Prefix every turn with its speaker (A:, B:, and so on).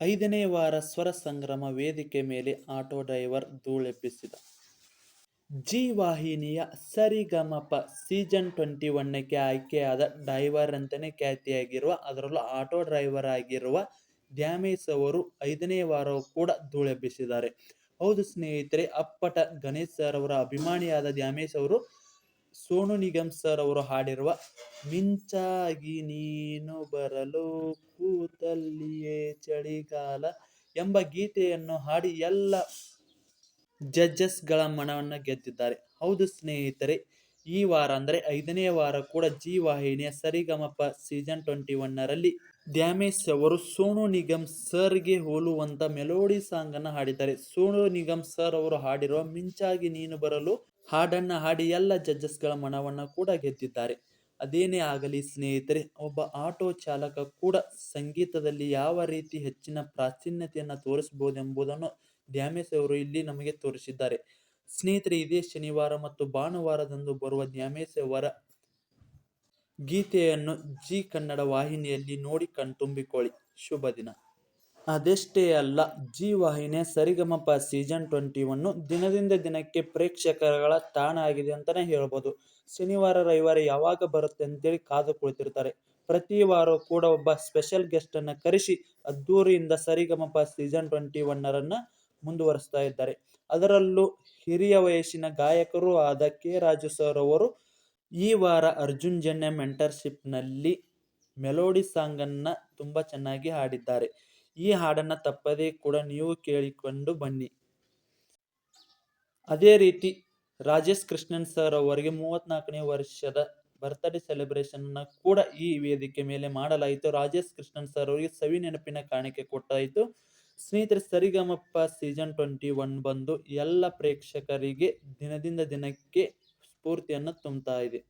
A: ಐದನೇ ವಾರ ಸ್ವರ ಸಂಗ್ರಮ ವೇದಿಕೆ ಮೇಲೆ ಆಟೋ ಡ್ರೈವರ್ ಧೂಳೆಬ್ಬಿಸಿದ. ಜಿ ವಾಹಿನಿಯ ಸರಿಗಮಪ ಸೀಸನ್ ಟ್ವೆಂಟಿ ಒನ್ನಕ್ಕೆ ಆಯ್ಕೆಯಾದ ಡ್ರೈವರ್ ಅಂತಲೇ ಖ್ಯಾತಿಯಾಗಿರುವ, ಅದರಲ್ಲೂ ಆಟೋ ಡ್ರೈವರ್ ಆಗಿರುವ ದ್ಯಾಮೇಶ್ ಅವರು ಐದನೇ ವಾರವೂ ಕೂಡ ಧೂಳೆಬ್ಬಿಸಿದ್ದಾರೆ. ಹೌದು ಸ್ನೇಹಿತರೆ, ಅಪ್ಪಟ ಗಣೇಶ್ ಸರ್ ಅವರ ಅಭಿಮಾನಿಯಾದ ದ್ಯಾಮೇಶ್ ಅವರು, ಸೋನು ನಿಗಮ್ ಸರ್ ಅವರು ಹಾಡಿರುವ ಮಿಂಚಾಗಿ ನೀನು ಬರಲು ಕೂತಲ್ಲಿಯೇ ಚಳಿಗಾಲ ಎಂಬ ಗೀತೆಯನ್ನು ಹಾಡಿ ಎಲ್ಲ ಜಡ್ಜಸ್ಗಳ ಮನವನ್ನು ಗೆದ್ದಿದ್ದಾರೆ. ಹೌದು ಸ್ನೇಹಿತರೆ, ಈ ವಾರ ಅಂದರೆ ಐದನೇ ವಾರ ಕೂಡ ಜಿ ವಾಹಿನಿಯ ಸರಿಗಮಪ ಸೀಸನ್ ಟ್ವೆಂಟಿ ಒನ್ನರಲ್ಲಿ ಡ್ಯಾಮೇಸ್ ಅವರು ಸೋನು ನಿಗಮ್ ಸರ್ಗೆ ಹೋಲುವಂತ ಮೆಲೋಡಿ ಸಾಂಗ್ ಅನ್ನು ಹಾಡಿದ್ದಾರೆ. ಸೋನು ನಿಗಮ್ ಸರ್ ಅವರು ಹಾಡಿರುವ ಮಿಂಚಾಗಿ ನೀನು ಬರಲು ಹಾಡನ್ನ ಹಾಡಿ ಎಲ್ಲ ಜಡ್ಜಸ್ಗಳ ಮನವನ್ನ ಕೂಡ ಗೆದ್ದಿದ್ದಾರೆ. ಅದೇನೇ ಆಗಲಿ ಸ್ನೇಹಿತರೆ, ಒಬ್ಬ ಆಟೋ ಚಾಲಕ ಕೂಡ ಸಂಗೀತದಲ್ಲಿ ಯಾವ ರೀತಿ ಹೆಚ್ಚಿನ ಪ್ರಾಚೀನ್ಯತೆಯನ್ನು ತೋರಿಸಬಹುದೆಂಬುದನ್ನು ಡ್ಯಾಮೇಶ್ ಅವರು ಇಲ್ಲಿ ನಮಗೆ ತೋರಿಸಿದ್ದಾರೆ. ಸ್ನೇಹಿತರೆ, ಇದೇ ಶನಿವಾರ ಮತ್ತು ಭಾನುವಾರದಂದು ಬರುವ ಡ್ಯಾಮೇಶ್ ಅವರ ಗೀತೆಯನ್ನು ಜಿ ಕನ್ನಡ ವಾಹಿನಿಯಲ್ಲಿ ನೋಡಿ ಕಣ್ತುಂಬಿಕೊಳ್ಳಿ. ಶುಭ ದಿನ. ಅದೆಷ್ಟೇ ಅಲ್ಲ ಜಿ ವಾಹಿನಿಯ ಸರಿಗಮಪ ಸೀಸನ್ ಟ್ವೆಂಟಿ ಒನ್ನು ದಿನದಿಂದ ದಿನಕ್ಕೆ ಪ್ರೇಕ್ಷಕರಗಳ ತಾಣ ಆಗಿದೆ ಅಂತಲೇ ಹೇಳ್ಬೋದು. ಶನಿವಾರ, ರವಿವಾರ ಯಾವಾಗ ಬರುತ್ತೆ ಅಂತೇಳಿ ಕಾದು ಕುಳಿತಿರ್ತಾರೆ. ಪ್ರತಿ ವಾರ ಕೂಡ ಒಬ್ಬ ಸ್ಪೆಷಲ್ ಗೆಸ್ಟನ್ನು ಕರೆಸಿ ಅದ್ದೂರಿಯಿಂದ ಸರಿಗಮಪ ಸೀಸನ್ ಟ್ವೆಂಟಿ ಒನ್ನರನ್ನು ಮುಂದುವರಿಸ್ತಾ ಇದ್ದಾರೆ. ಅದರಲ್ಲೂ ಹಿರಿಯ ವಯಸ್ಸಿನ ಗಾಯಕರು ಆದ ಕೆ. ರಾಜು ಸರ್ ಅವರು ಈ ವಾರ ಅರ್ಜುನ್ ಜನ್ಯ ಮೆಂಟರ್ಶಿಪ್ನಲ್ಲಿ ಮೆಲೋಡಿ ಸಾಂಗನ್ನು ತುಂಬ ಚೆನ್ನಾಗಿ ಹಾಡಿದ್ದಾರೆ. ಈ ಹಾಡನ್ನು ತಪ್ಪದೇ ಕೂಡ ನೀವು ಕೇಳಿಕೊಂಡು ಬನ್ನಿ. ಅದೇ ರೀತಿ ರಾಜೇಶ್ ಕೃಷ್ಣನ್ ಸರ್ ಅವರಿಗೆ ಮೂವತ್ನಾಲ್ಕನೇ ವರ್ಷದ ಬರ್ತ್ಡೇ ಸೆಲೆಬ್ರೇಷನ್ ಕೂಡ ಈ ವೇದಿಕೆ ಮೇಲೆ ಮಾಡಲಾಯಿತು. ರಾಜೇಶ್ ಕೃಷ್ಣನ್ ಸರ್ ಅವರಿಗೆ ಸವಿ ನೆನಪಿನ ಕಾಣಿಕೆ ಕೊಟ್ಟಾಯಿತು. ಸ್ನೇಹಿತರೆ ಸರಿಗಮಪ್ಪ ಸೀಸನ್ ಟ್ವೆಂಟಿ ಒನ್ ಬಂದು ಎಲ್ಲ ಪ್ರೇಕ್ಷಕರಿಗೆ ದಿನದಿಂದ ದಿನಕ್ಕೆ ಸ್ಫೂರ್ತಿಯನ್ನು ತುಂಬುತ್ತಾ ಇದೆ.